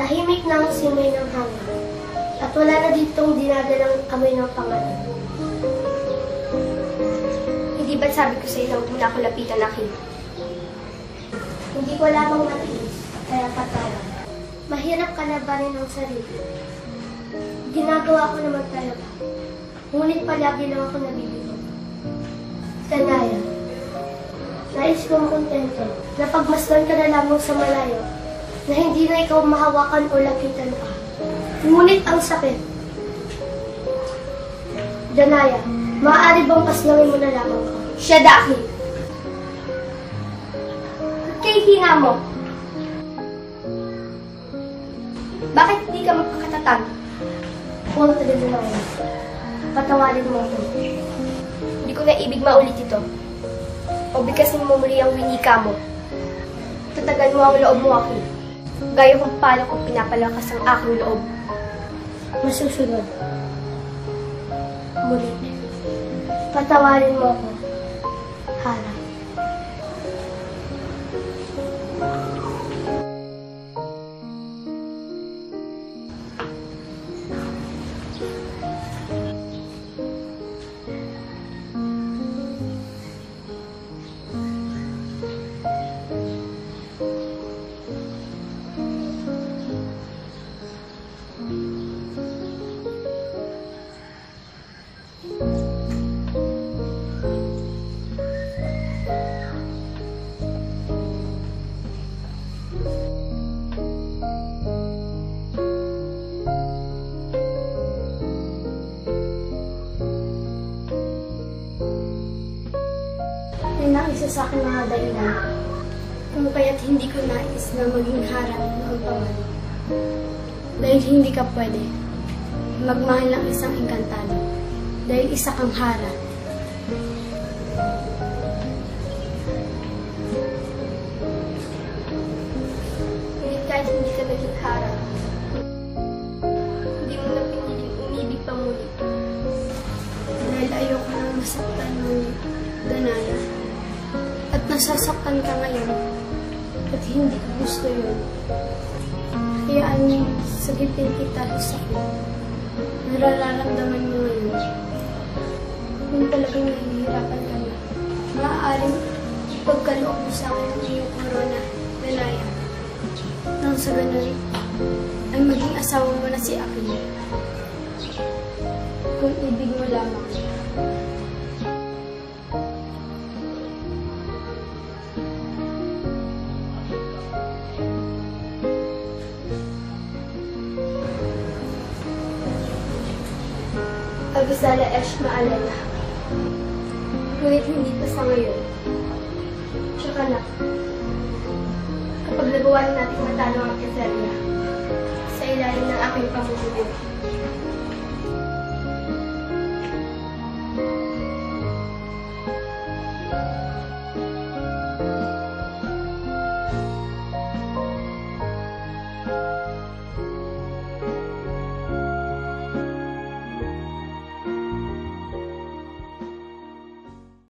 Tahimik na ang simoy ng hangin. At wala na ditong dinadalang amoy ng pangalan. Hindi ba't sabi ko sa iyo na na ako lapitan, Aki? Hindi ko lamang matiis, kaya patawan. Mahirap ka na ba rin ang sarili? Ginagawa ko naman talaga. Ngunit palagi lang ako nabibigo. Kanaya, nais kong kontento na pagmasdan ka na lamang sa malayo na hindi na ikaw mahawakan o lapitan pa. Ngunit ang sakit. Danaya, maaari bang paslangin mo na lamang ka? Siya, Daki! Kay hina mo? Bakit hindi ka magpakatatag? Kung tagal na lang. Patawarin mo ako. Hindi ko na ibig maulit ito. O bigkasin mo muli ang winika mo. Tatagan mo ang loob mo, Aki. Gaya kung paano ko pinapalakas ang aking loob. Masusunod. Muli. Patawarin mo ako. Harap. Ang isa sa aking mga dahilan. Kung kaya't hindi ko nais na maging harap ng paman. Dahil hindi ka pwede magmahal ng isang engkantado. Dahil isa kang harap. Ngunit kahit hindi ka naging harap, hindi mo na piniling umibig pa muli. Dahil ayoko nang masaktan ng danaya. Nasasaktan ka ngayon. At hindi ko gusto yun. Hayaan niyo sagipin kita sa sakit. Nararamdaman mo ngayon. Kung talagang nahihirapan ka na, maaaring pagkaloob mo sa akin ng iyong corona, danaya. Nang sa ganun, ay maging asawa mo na si Akin. Kung ibig mo lamang. Agusala Esh maalala. Ngunit hindi pa sa ngayon. Tsaka na, kapag nagawa na natin matalo ang Etheria, sa ilalim ng aking pamumuno,